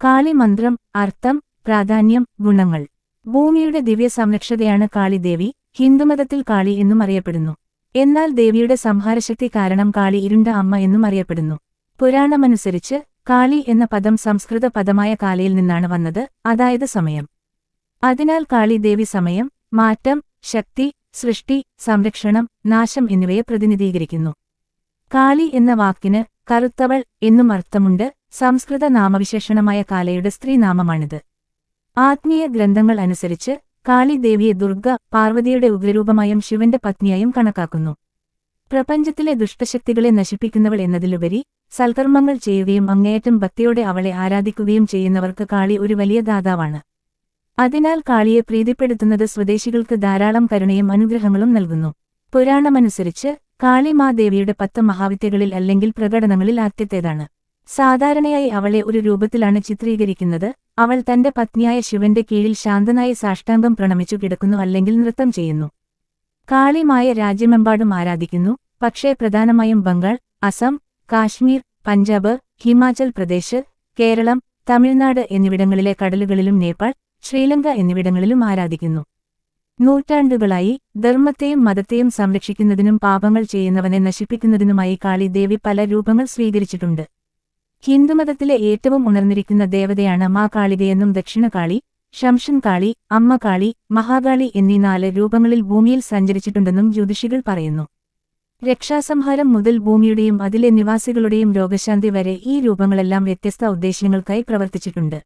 കാളി മന്ത്രം അർത്ഥം പ്രാധാന്യം ഗുണങ്ങൾ. ഭൂമിയുടെ ദിവ്യ സംരക്ഷതയാണ് കാളിദേവി ഹിന്ദുമതത്തിൽ കാളി എന്നും അറിയപ്പെടുന്നു. എന്നാൽ ദേവിയുടെ സംഹാരശക്തി കാരണം കാളി ഇരുണ്ട അമ്മ എന്നും അറിയപ്പെടുന്നു. പുരാണമനുസരിച്ച് കാളി എന്ന പദം സംസ്കൃത പദമായ കാലയിൽ നിന്നാണ് വന്നത് അതായത് സമയം. അതിനാൽ കാളി ദേവി സമയം മാറ്റം ശക്തി സൃഷ്ടി സംരക്ഷണം നാശം എന്നിവയെ പ്രതിനിധീകരിക്കുന്നു. കാളി എന്ന വാക്കിന് കറുത്തവൾ എന്നും അർത്ഥമുണ്ട് സംസ്കൃത നാമവിശേഷണമായ കാലയുടെ സ്ത്രീനാമമാണിത്. ആത്മീയ ഗ്രന്ഥങ്ങൾ അനുസരിച്ച് കാളി ദേവിയെ ദുർഗ പാർവതിയുടെ ഉഗ്രരൂപമായും ശിവന്റെ പത്നിയായും കണക്കാക്കുന്നു. പ്രപഞ്ചത്തിലെ ദുഷ്ടശക്തികളെ നശിപ്പിക്കുന്നവൾ എന്നതിലുപരി സൽക്കർമ്മങ്ങൾ ചെയ്യുകയും അങ്ങേയറ്റം ഭക്തിയോടെ അവളെ ആരാധിക്കുകയും ചെയ്യുന്നവർക്ക് കാളി ഒരു വലിയ ദാതാവാണ്. അതിനാൽ കാളിയെ പ്രീതിപ്പെടുത്തുന്നത് സ്വദേശികൾക്ക് ധാരാളം കരുണയും അനുഗ്രഹങ്ങളും നൽകുന്നു. പുരാണമനുസരിച്ച് കാളിമാദേവിയുടെ പത്ത് മഹാവിദ്യകളിൽ അല്ലെങ്കിൽ പ്രകടനങ്ങളിൽ ആദ്യത്തേതാണ്. സാധാരണയായി അവളെ ഒരു രൂപത്തിലാണ് ചിത്രീകരിക്കുന്നത്. അവൾ തന്റെ പത്നിയായ ശിവന്റെ കീഴിൽ ശാന്തനായി സാഷ്ടാംഗം പ്രണമിച്ചു കിടക്കുന്നു അല്ലെങ്കിൽ നൃത്തം ചെയ്യുന്നു. കാളിമായ രാജ്യമെമ്പാടും ആരാധിക്കുന്നു. പക്ഷേ പ്രധാനമായും ബംഗാൾ അസം കാശ്മീർ പഞ്ചാബ് ഹിമാചൽ പ്രദേശ് കേരളം തമിഴ്നാട് എന്നിവിടങ്ങളിലെ കടലുകളിലും നേപ്പാൾ ശ്രീലങ്ക എന്നിവിടങ്ങളിലും ആരാധിക്കുന്നു. നൂറ്റാണ്ടുകളായി ധർമ്മത്തെയും മതത്തെയും സംരക്ഷിക്കുന്നതിനും പാപങ്ങൾ ചെയ്യുന്നവനെ നശിപ്പിക്കുന്നതിനുമായി കാളി ദേവി പല രൂപങ്ങൾ സ്വീകരിച്ചിട്ടുണ്ട്. ഹിന്ദുമതത്തിലെ ഏറ്റവും ഉണർന്നിരിക്കുന്ന ദേവതയാണ് മാ കാളികയെന്നും ദക്ഷിണകാളി ശംഷൻ കാളി അമ്മ കാളി മഹാകാളി എന്നീ നാല് രൂപങ്ങളിൽ ഭൂമിയിൽ സഞ്ചരിച്ചിട്ടുണ്ടെന്നും ജ്യോതിഷികൾ പറയുന്നു. രക്ഷാസംഹാരം മുതൽ ഭൂമിയുടെയും അതിലെ നിവാസികളുടെയും രോഗശാന്തി വരെ ഈ രൂപങ്ങളെല്ലാം വ്യത്യസ്ത ഉദ്ദേശ്യങ്ങൾക്കായി പ്രവർത്തിച്ചിട്ടുണ്ട്.